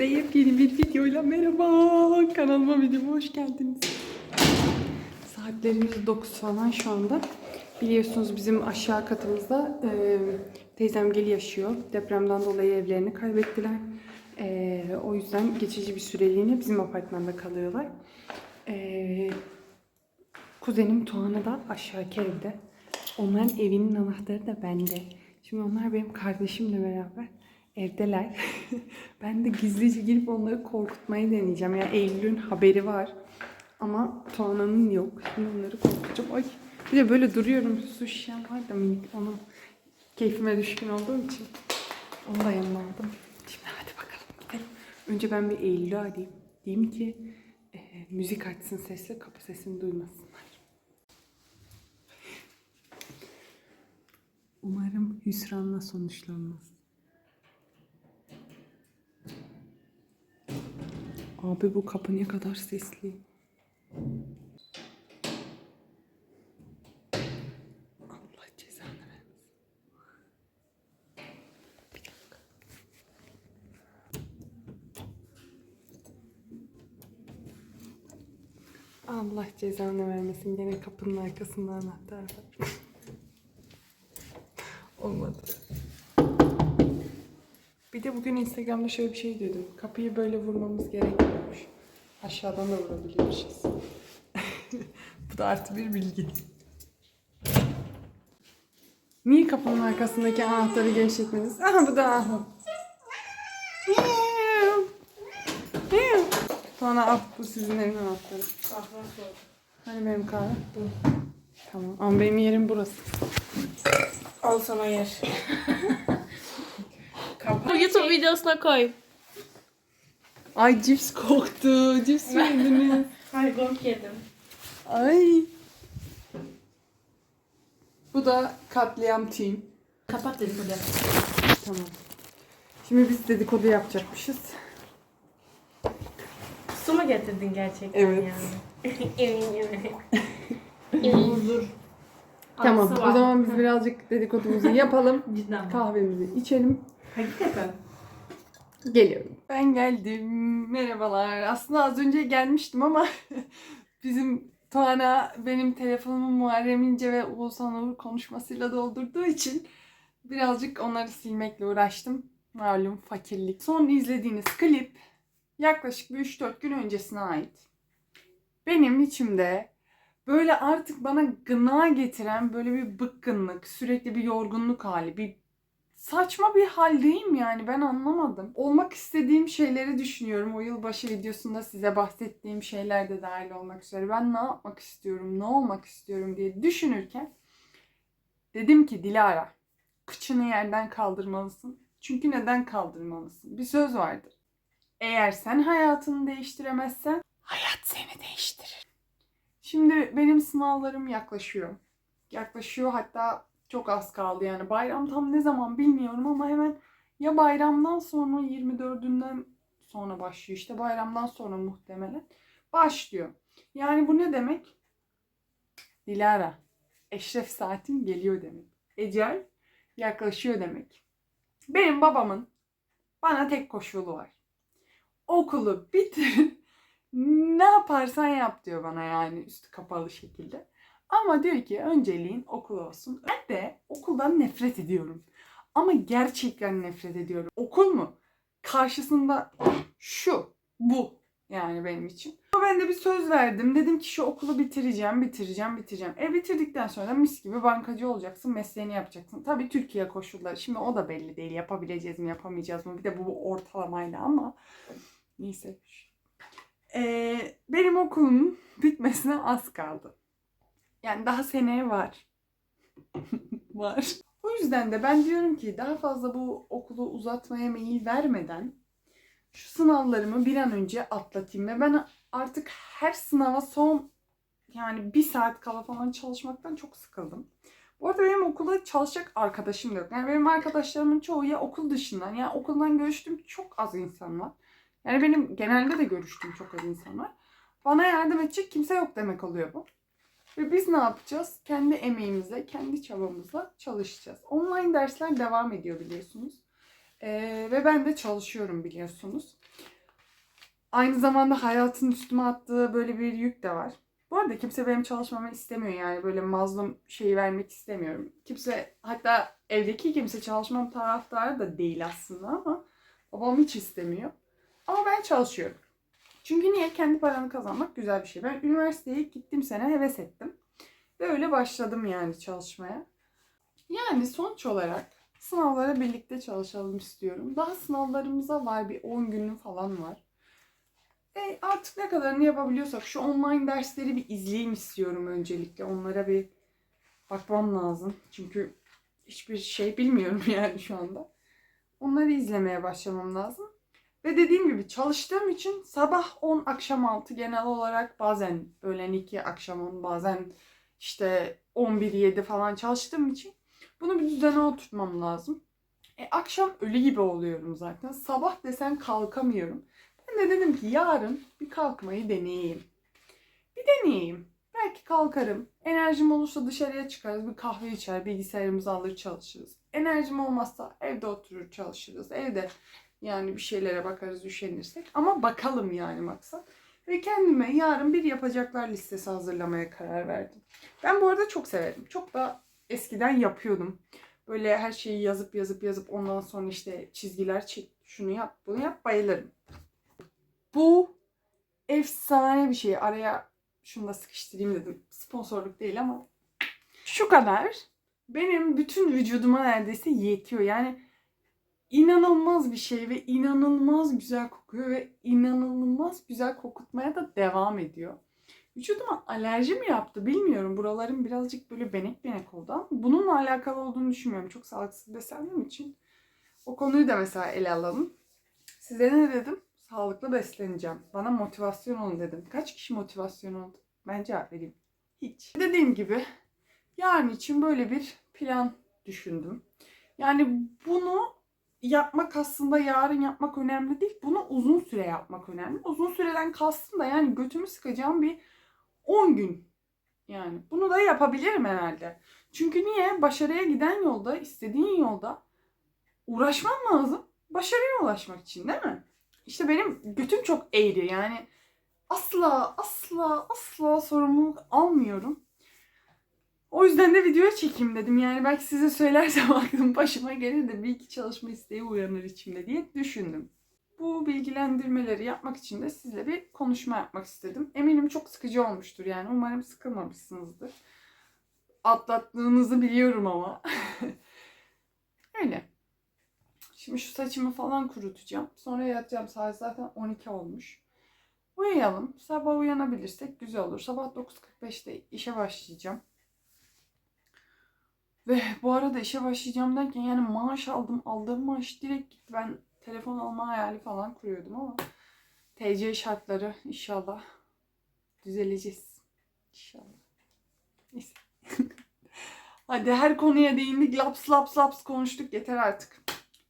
Hepinize yepyeni bir videoyla merhaba. Kanalıma videoma hoş geldiniz. Saatlerimiz 9 falan şu anda. Biliyorsunuz bizim aşağı katımızda e, teyzem geli yaşıyor. Depremden dolayı evlerini kaybettiler. E, o yüzden geçici bir süreliğine bizim apartmanda kalıyorlar. E, kuzenim Tuana da aşağıki evde. Onların evinin anahtarı da bende. Şimdi onlar benim kardeşimle beraber evdeler. ben de gizlice girip onları korkutmayı deneyeceğim. Yani Eylül'ün haberi var. Ama Tuana'nın yok. Şimdi onları korkutacağım. Ay. Bir de böyle duruyorum. Su şişem var da minik. Onu keyfime düşkün olduğum için. Onu da yanıma aldım. Şimdi hadi bakalım gidelim. Önce ben bir Eylül'ü arayayım. Diyeyim ki e, müzik açsın sesle kapı sesini duymasınlar. Umarım hüsranla sonuçlanmaz. Abi bu kapı ne kadar sesli. Allah cezanı vermesin. Allah cezanı vermesin. Gene kapının arkasında anahtar var. Olmadı. Bir de bugün Instagram'da şöyle bir şey duydum. Kapıyı böyle vurmamız gerekmiyormuş. Aşağıdan da vurabiliyormuşuz. Bu da artı bir bilgi. Niye kapının arkasındaki anahtarı gevşetmediniz? Aha bu da aha. Sonra al bu sizin evin anahtarı. Hani benim kahve? Bu. Tamam ama benim yerim burası. Al sana yer. Bu YouTube videosuna koy. Ay cips koktu. Cips mi yediniz? Hayır gong yedim. Ay. Bu da katliam team. Kapat dedikodu. Tamam. Şimdi biz dedikodu yapacakmışız. Su mu getirdin gerçekten Evet. yani? dur. Tamam. O var. zaman biz birazcık dedikodumuzu yapalım. Cidden mi? Kahvemizi içelim. Hakikaten. Geliyorum. Ben geldim. Merhabalar. Aslında az önce gelmiştim ama bizim Tuana benim telefonumu Muharrem İnce ve Oğuzhan Uğur konuşmasıyla doldurduğu için birazcık onları silmekle uğraştım. Malum fakirlik. Son izlediğiniz klip yaklaşık bir 3-4 gün öncesine ait. Benim içimde böyle artık bana gına getiren böyle bir bıkkınlık, sürekli bir yorgunluk hali, bir saçma bir haldeyim yani ben anlamadım. Olmak istediğim şeyleri düşünüyorum. O yılbaşı videosunda size bahsettiğim şeyler de dahil olmak üzere. Ben ne yapmak istiyorum, ne olmak istiyorum diye düşünürken dedim ki Dilara, kıçını yerden kaldırmalısın. Çünkü neden kaldırmalısın? Bir söz vardır. Eğer sen hayatını değiştiremezsen hayat seni değiştirir. Şimdi benim sınavlarım yaklaşıyor. Yaklaşıyor hatta çok az kaldı yani. Bayram tam ne zaman bilmiyorum ama hemen ya bayramdan sonra 24'ünden sonra başlıyor. İşte bayramdan sonra muhtemelen başlıyor. Yani bu ne demek? Dilara, eşref saatin geliyor demek. Ecel yaklaşıyor demek. Benim babamın bana tek koşulu var. Okulu bitir, ne yaparsan yap diyor bana yani üstü kapalı şekilde. Ama diyor ki önceliğin okul olsun. Ben de okuldan nefret ediyorum. Ama gerçekten nefret ediyorum. Okul mu? Karşısında şu, bu yani benim için. Ama ben de bir söz verdim. Dedim ki şu okulu bitireceğim, bitireceğim, bitireceğim. E bitirdikten sonra mis gibi bankacı olacaksın, mesleğini yapacaksın. Tabii Türkiye koşulları. Şimdi o da belli değil. Yapabileceğiz mi, yapamayacağız mı? Bir de bu ortalamayla ama neyse. Ee, benim okulum bitmesine az kaldı. Yani daha seneye var. var. O yüzden de ben diyorum ki daha fazla bu okulu uzatmaya meyil vermeden şu sınavlarımı bir an önce atlatayım ve ben artık her sınava son yani bir saat kala falan çalışmaktan çok sıkıldım. Bu arada benim okulda çalışacak arkadaşım da yok. Yani benim arkadaşlarımın çoğu ya okul dışından yani okuldan görüştüğüm çok az insan var. Yani benim genelde de görüştüğüm çok az insan var. Bana yardım edecek kimse yok demek oluyor bu. Ve biz ne yapacağız? Kendi emeğimizle, kendi çabamızla çalışacağız. Online dersler devam ediyor biliyorsunuz. Ee, ve ben de çalışıyorum biliyorsunuz. Aynı zamanda hayatın üstüme attığı böyle bir yük de var. Bu arada kimse benim çalışmamı istemiyor yani böyle mazlum şeyi vermek istemiyorum. Kimse hatta evdeki kimse çalışmam taraftarı da değil aslında ama babam hiç istemiyor. Ama ben çalışıyorum. Çünkü niye? Kendi paranı kazanmak güzel bir şey. Ben üniversiteye gittiğim sene heves ettim. Ve öyle başladım yani çalışmaya. Yani sonuç olarak sınavlara birlikte çalışalım istiyorum. Daha sınavlarımıza var bir 10 günü falan var. E artık ne kadarını yapabiliyorsak şu online dersleri bir izleyeyim istiyorum öncelikle. Onlara bir bakmam lazım. Çünkü hiçbir şey bilmiyorum yani şu anda. Onları izlemeye başlamam lazım. Ve dediğim gibi çalıştığım için sabah 10 akşam 6 genel olarak bazen öğlen 2 akşam 10 bazen işte 11 7 falan çalıştığım için bunu bir düzene oturtmam lazım. E, akşam ölü gibi oluyorum zaten. Sabah desen kalkamıyorum. Ben de dedim ki yarın bir kalkmayı deneyeyim. Bir deneyeyim. Belki kalkarım. Enerjim olursa dışarıya çıkarız. Bir kahve içer, bilgisayarımızı alır çalışırız. Enerjim olmazsa evde oturur çalışırız. Evde yani bir şeylere bakarız üşenirsek. Ama bakalım yani maksat. Ve kendime yarın bir yapacaklar listesi hazırlamaya karar verdim. Ben bu arada çok severim. Çok da eskiden yapıyordum. Böyle her şeyi yazıp yazıp yazıp ondan sonra işte çizgiler çek. Şunu yap, bunu yap bayılırım. Bu efsane bir şey. Araya şunu da sıkıştırayım dedim. Sponsorluk değil ama şu kadar benim bütün vücuduma neredeyse yetiyor. Yani inanılmaz bir şey ve inanılmaz güzel kokuyor ve inanılmaz güzel kokutmaya da devam ediyor. Vücuduma alerji mi yaptı bilmiyorum. Buralarım birazcık böyle benek benek oldu ama bununla alakalı olduğunu düşünmüyorum. Çok sağlıksız beslendiğim için. O konuyu da mesela ele alalım. Size ne dedim? Sağlıklı besleneceğim. Bana motivasyon olun dedim. Kaç kişi motivasyon oldu? Ben cevap vereyim. Hiç. Dediğim gibi yarın için böyle bir plan düşündüm. Yani bunu yapmak aslında yarın yapmak önemli değil. Bunu uzun süre yapmak önemli. Uzun süreden kastım da yani götümü sıkacağım bir 10 gün. Yani bunu da yapabilirim herhalde. Çünkü niye? Başarıya giden yolda, istediğin yolda uğraşman lazım. Başarıya ulaşmak için değil mi? İşte benim götüm çok eğri yani asla asla asla sorumluluk almıyorum. O yüzden de videoya çekeyim dedim. Yani belki size söylersem aklım başıma gelir de bir iki çalışma isteği uyanır içimde diye düşündüm. Bu bilgilendirmeleri yapmak için de sizle bir konuşma yapmak istedim. Eminim çok sıkıcı olmuştur yani. Umarım sıkılmamışsınızdır. Atlattığınızı biliyorum ama. Öyle. Şimdi şu saçımı falan kurutacağım. Sonra yatacağım. Saat zaten 12 olmuş. Uyuyalım. Sabah uyanabilirsek güzel olur. Sabah 9.45'te işe başlayacağım. Ve bu arada işe başlayacağım derken yani maaş aldım. Aldığım maaş direkt. Ben telefon alma hayali falan kuruyordum ama TC şartları inşallah düzeleceğiz. İnşallah. Neyse. Hadi her konuya değindik. Laps laps laps konuştuk. Yeter artık.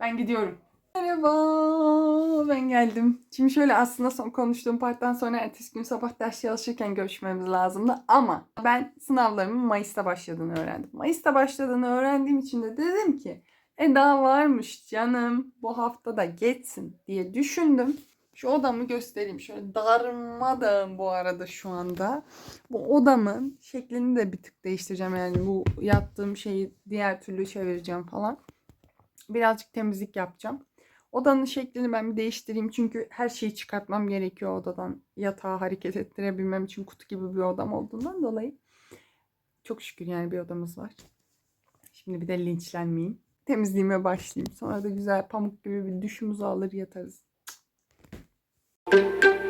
Ben gidiyorum. Merhaba, ben geldim. Şimdi şöyle aslında son konuştuğum parttan sonra ertesi gün sabah ders çalışırken görüşmemiz lazımdı. Ama ben sınavlarımın Mayıs'ta başladığını öğrendim. Mayıs'ta başladığını öğrendiğim için de dedim ki e daha varmış canım bu hafta da geçsin diye düşündüm. Şu odamı göstereyim. Şöyle darmadağım bu arada şu anda. Bu odamın şeklini de bir tık değiştireceğim. Yani bu yattığım şeyi diğer türlü çevireceğim falan. Birazcık temizlik yapacağım. Odanın şeklini ben bir değiştireyim. Çünkü her şeyi çıkartmam gerekiyor odadan. Yatağı hareket ettirebilmem için kutu gibi bir odam olduğundan dolayı. Çok şükür yani bir odamız var. Şimdi bir de linçlenmeyeyim. Temizliğime başlayayım. Sonra da güzel pamuk gibi bir duşumuzu alır yatarız. dostlarım.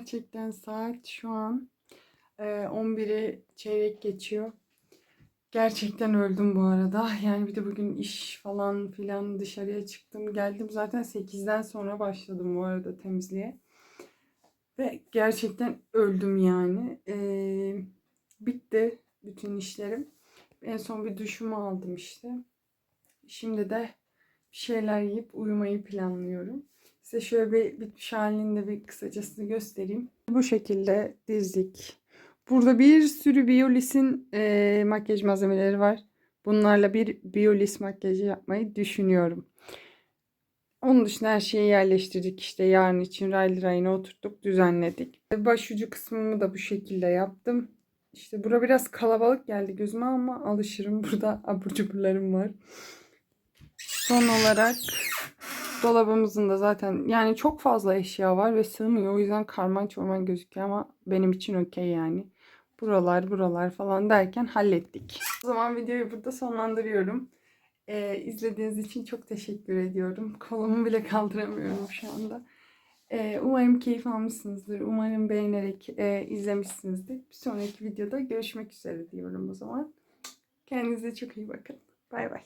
Gerçekten saat şu an e, 11'i çeyrek geçiyor. Gerçekten öldüm bu arada. Yani bir de bugün iş falan filan dışarıya çıktım. Geldim zaten 8'den sonra başladım bu arada temizliğe. Ve gerçekten öldüm yani. Ee, bitti bütün işlerim. En son bir duşumu aldım işte. Şimdi de bir şeyler yiyip uyumayı planlıyorum. Size şöyle bir bitmiş halini de bir kısacasını göstereyim. Bu şekilde dizdik. Burada bir sürü Biolis'in eee, makyaj malzemeleri var. Bunlarla bir Biolis makyajı yapmayı düşünüyorum. Onun dışında her şeyi yerleştirdik. İşte yarın için raylı rayına oturttuk, düzenledik. Başucu kısmımı da bu şekilde yaptım. İşte bura biraz kalabalık geldi gözüme ama alışırım. Burada abur cuburlarım var. Son olarak dolabımızın da zaten yani çok fazla eşya var ve sığmıyor. O yüzden karman çorman gözüküyor ama benim için okey yani. Buralar buralar falan derken hallettik. O zaman videoyu burada sonlandırıyorum. Ee, izlediğiniz için çok teşekkür ediyorum. Kolumu bile kaldıramıyorum şu anda. Ee, umarım keyif almışsınızdır. Umarım beğenerek e, izlemişsinizdir. Bir sonraki videoda görüşmek üzere diyorum o zaman. Kendinize çok iyi bakın. Bay bay.